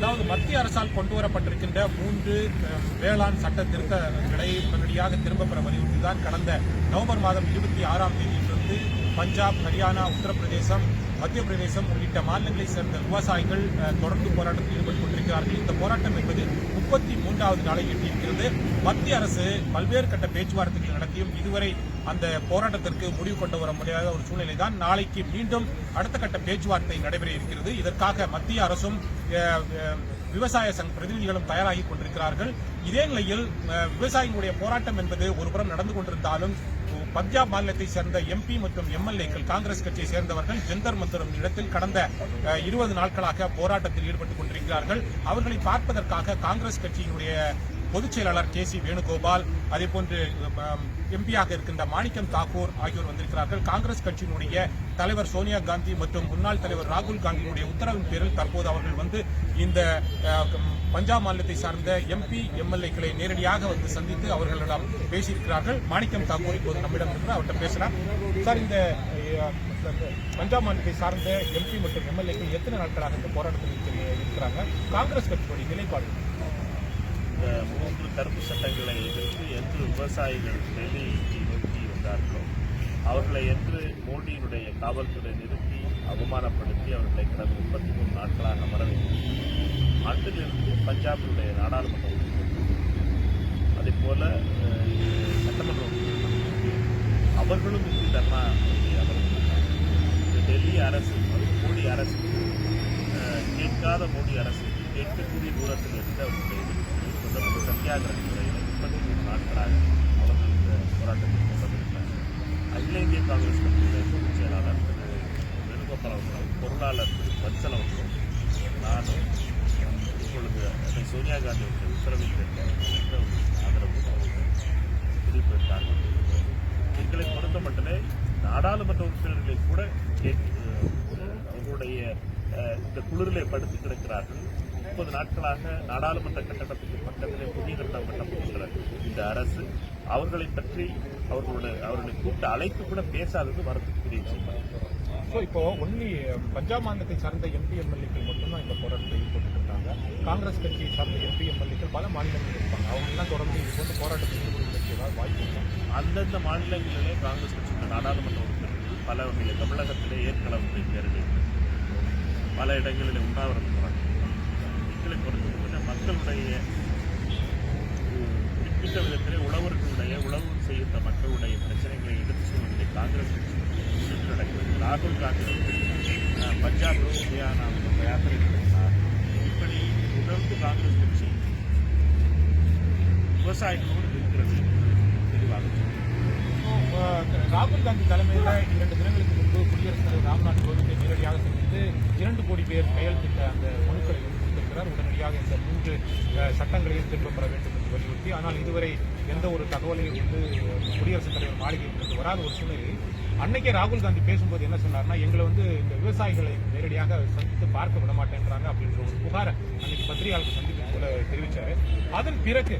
அதாவது மத்திய அரசால் கொண்டு வரப்பட்டிருக்கின்ற மூன்று வேளாண் சட்ட திருத்தங்களை உடனடியாக திரும்ப பெற வலியுறுத்திதான் கடந்த நவம்பர் மாதம் இருபத்தி ஆறாம் தேதி பஞ்சாப் ஹரியானா உத்தரப்பிரதேசம் மத்திய பிரதேசம் உள்ளிட்ட மாநிலங்களைச் சேர்ந்த விவசாயிகள் தொடர்ந்து போராட்டத்தில் ஈடுபட்டுக் கொண்டிருக்கிறார்கள். இந்த போராட்டம் என்பது முப்பத்தி மூன்றாவது நாளை எட்டியிருக்கிறது. மத்திய அரசு பல்வேறு கட்ட பேச்சுவார்த்தைகள் நடத்தியும் இதுவரை அந்த போராட்டத்திற்கு முடிவு கொண்டு வர முடியாத ஒரு சூழ்நிலை தான் நாளைக்கு மீண்டும் அடுத்த கட்ட பேச்சுவார்த்தை நடைபெற இருக்கிறது. இதற்காக மத்திய அரசும் விவசாய சங்க பிரதிநிதிகளும் தயாராகி கொண்டிருக்கிறார்கள். இதே நிலையில் விவசாயிகளுடைய போராட்டம் என்பது ஒருபுறம் நடந்து கொண்டிருந்தாலும் பஞ்சாப் மாநிலத்தை சேர்ந்த எம்பி மற்றும் எம்எல்ஏக்கள் காங்கிரஸ் கட்சியை சேர்ந்தவர்கள் ஜந்தர் மந்தரும் இடத்தில் கடந்த இருபது நாட்களாக போராட்டத்தில் ஈடுபட்டுக் கொண்டிருக்கிறார்கள். அவர்களை பார்ப்பதற்காக காங்கிரஸ் கட்சியினுடைய பொதுச் செயலாளர் கே சி வேணுகோபால் அதேபோன்று எம்பியாக இருக்கின்ற மாணிக்கம் தாக்கூர் ஆகியோர் வந்திருக்கிறார்கள். காங்கிரஸ் கட்சியினுடைய தலைவர் சோனியா காந்தி மற்றும் முன்னாள் தலைவர் ராகுல் காந்தியினுடைய உத்தரவின் பேரில் தற்போது அவர்கள் வந்து இந்த பஞ்சாப் மாநிலத்தை சார்ந்த எம்பி எம்எல்ஏக்களை நேரடியாக வந்து சந்தித்து அவர்களிடம் பேசியிருக்கிறார்கள். மாணிக்கம் தாக்கூர் இப்போது நம்மிடம் இருந்து அவர்கிட்ட பேசினார் சார் இந்த பஞ்சாப் மாநிலத்தை சார்ந்த எம்பி மற்றும் எம்எல்ஏக்கள் எத்தனை நாட்களாக இந்த போராட்டத்தில் இருக்கிறாங்க? காங்கிரஸ் கட்சியுடைய நிலைப்பாடு இந்த மூன்று தடுப்பு சட்டங்களை எதிர்த்து என்று விவசாயிகள் டெல்லிக்கு நோக்கி வந்தார்களோ. அவர்களை என்று மோடியினுடைய காவல்துறை நிறுத்தி அவமானப்படுத்தி அவர்களை கடந்த முப்பத்தி மூணு நாட்களாக அமர வைத்தது. அன்றிலிருந்து பஞ்சாபினுடைய நாடாளுமன்ற உறுப்பினர்கள் அதே போல சட்டமன்ற உறுப்பினர்கள் அவர்களும் இன்று தர்ணா அமர்ந்திருக்கிறார்கள் டெல்லி அரசு மோடி அரசு. கேட்காத மோடி அரசு. கேட்கக்கூடிய தூரத்தில் இருந்து அவர்களுடைய சத்தியாகிரக முறையில் முப்பத்தி மூணு நாட்களாக அவர்கள் இந்த போராட்டத்தில் கொண்டிருக்கிறார்கள் அகில இந்திய காங்கிரஸ் கட்சியுடைய பொதுச் செயலாளர் திரு வேணுகோபால் அவர்களும் பொருளாளர் திரு வத்சல் அவர்களும் நானும் இப்பொழுது அதை சோனியா காந்தி அவர்கள் உத்தரவில் கேட்ட ஆதரவு அவர்கள் குறிப்பிட்டார்கள் எங்களை பொறுத்த மட்டுமே நாடாளுமன்ற உறுப்பினர்களை கூட கேட்க அவர்களுடைய இந்த குளிரிலே படுத்து கிடக்கிறார்கள். முப்பது நாட்களாக நாடாளுமன்ற கட்டடத்துக்கு பக்கத்திலே புதிய கட்டடம் கட்டப்பட்டுள்ள இந்த அரசு அவர்களை பற்றி அவர்களுடைய அவர்களை கூப்பிட்டு அழைத்து கூட பேசாதது வரத்துக்குரிய விஷயம்? ஸோ இப்போ ஒன்லி பஞ்சாப் மாநிலத்தை சார்ந்த எம்பி எம்எல்ஏக்கள் மட்டும்தான் இந்த போராட்டத்தில் ஈடுபட்டு இருக்காங்க. காங்கிரஸ் கட்சியை சார்ந்த எம்பி எம்எல்ஏக்கள் பல மாநிலங்களில் இருப்பாங்க. அவங்க எல்லாம் தொடர்ந்து இது போன்ற போராட்டத்தில் ஈடுபடுவதற்கு ஏதாவது வாய்ப்பு அந்தந்த மாநிலங்களிலே காங்கிரஸ் கட்சியின் நாடாளுமன்ற உறுப்பினர்கள் பல வகையில் தமிழகத்திலே ஏற்களவை பேரணி பல இடங்களில் உண்ணாவிரதம் மக்களை பொறுத்தவரை மக்களுடைய குறிப்பிட்ட விதத்தில் உழவர்களுடைய உழவு செய்கின்ற மக்களுடைய பிரச்சனைகளை எடுத்து சொல்வதிலே காங்கிரஸ் கட்சி நடக்கிறது ராகுல் காந்தி பஞ்சாப் ஹரியானா யாத்திரை நடத்தினார். இப்படி தொடர்ந்து காங்கிரஸ் கட்சி விவசாயிகளோடு இருக்கிறது தெளிவாக ராகுல் காந்தி தலைமையில் இரண்டு தினங்களுக்கு முன்பு குடியரசுத் தலைவர் ராம்நாத் கோவிந்தை நேரடியாக சந்தித்து இரண்டு கோடி பேர் கையெழுத்திட்ட அந்த மனுக்களை வந்து கொடுத்திருக்கிறார். உடனடியாக இந்த மூன்று சட்டங்களையும் திரும்பப் பெற வேண்டும் என்று வலியுறுத்தி ஆனால் இதுவரை எந்த ஒரு தகவலையும் வந்து குடியரசுத் தலைவர் மாளிகையிலிருந்து வராத ஒரு சூழ்நிலையில் அன்னைக்கே ராகுல் காந்தி பேசும்போது என்ன சொன்னார்னா எங்களை வந்து இந்த விவசாயிகளை நேரடியாக சந்தித்து பார்க்க விட மாட்டேன்றாங்க அப்படின்ற ஒரு புகாரை அன்னைக்கு பத்திரிகையாளர்கள் சந்திப்பு போல தெரிவித்தார் அதன் பிறகு